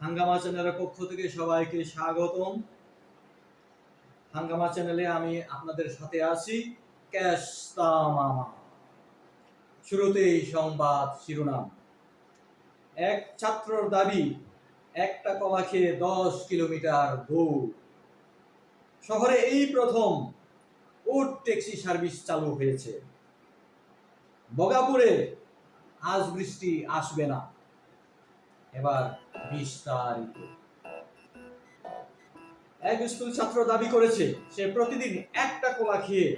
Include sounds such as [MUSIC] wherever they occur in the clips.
হাঙ্গামা চ্যানেলের পক্ষ থেকে সবাইকে স্বাগতম। হাঙ্গামা চ্যানেলে আমি আপনাদের সাথে আছি শুরুতেই সংবাদ শিরোনাম। এক ছাত্রর দাবি, একটা কলা খেয়ে দশ কিলোমিটার দৌড় শহরে এই প্রথম উট ট্যাক্সি সার্ভিস চালু হয়েছে। বগাপুরে আজ বৃষ্টি আসবে না। এবার বিস্তারিত। এক স্কুল ছাত্র দাবি করেছে, সে প্রতিদিন একটা কোলা খেয়ে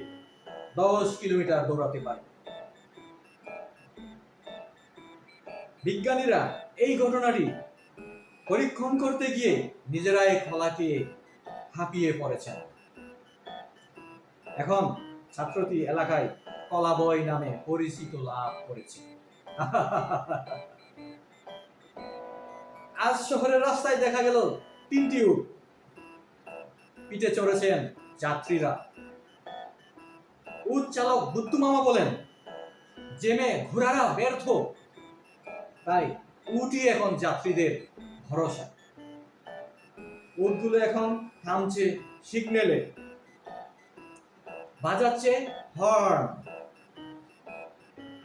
দশ কিলোমিটার দৌড়াতে পারে। বিজ্ঞানীরা এই ঘটনাটি পরীক্ষণ করতে গিয়ে নিজেরাই খোলাকে হাঁপিয়ে পড়েছেন। এখন ছাত্রটি এলাকায় কলাবয় নামে পরিচিত লাভ করেছে। [LAUGHS] আজ শহরের রাস্তায় দেখা গেল তিনটি উট। পিঠে চড়েছেন যাত্রীরা। উট চালক বুদ্ধু মামা বলেন, জেমে ঘোড়ারা ব্যর্থ। তাই উটি এখন যাত্রীদের ভরসা। উটগুলো এখন থামছে সিগন্যালে। বাজাচ্ছে হর্ন।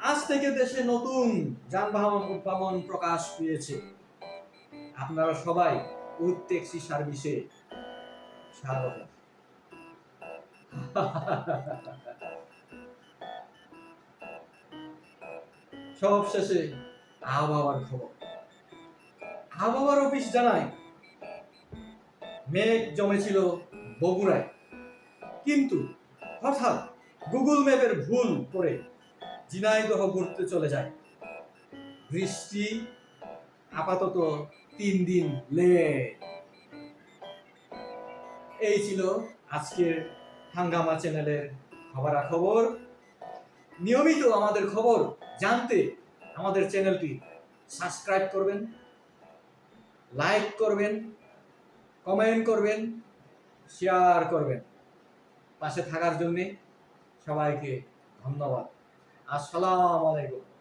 আজ থেকে দেশে নতুন যানবাহন উদ্ভাবন প্রকাশ পেয়েছে। আপনারা সবাই উড ট্যাক্সি সার্ভিসে স্বাগত। সব শেষে আবহাওয়ার খবর। আবহাওয়ার অফিস জানায় মেঘ জমেছিল বগুড়ায়। কিন্তু হঠাৎ গুগল ম্যাপের ভুল করে ঝিনাইদহ ঘুরতে চলে যায়। বৃষ্টি আপাতত তিন দিন লে এই ছিল আজকের হাঙ্গামা চ্যানেলের খবরাখবর। নিয়মিত আমাদের খবর জানতে আমাদের চ্যানেলটি সাবস্ক্রাইব করবেন, লাইক করবেন, কমেন্ট করবেন, শেয়ার করবেন। পাশে থাকার জন্যে সবাইকে ধন্যবাদ। আসসালামু আলাইকুম।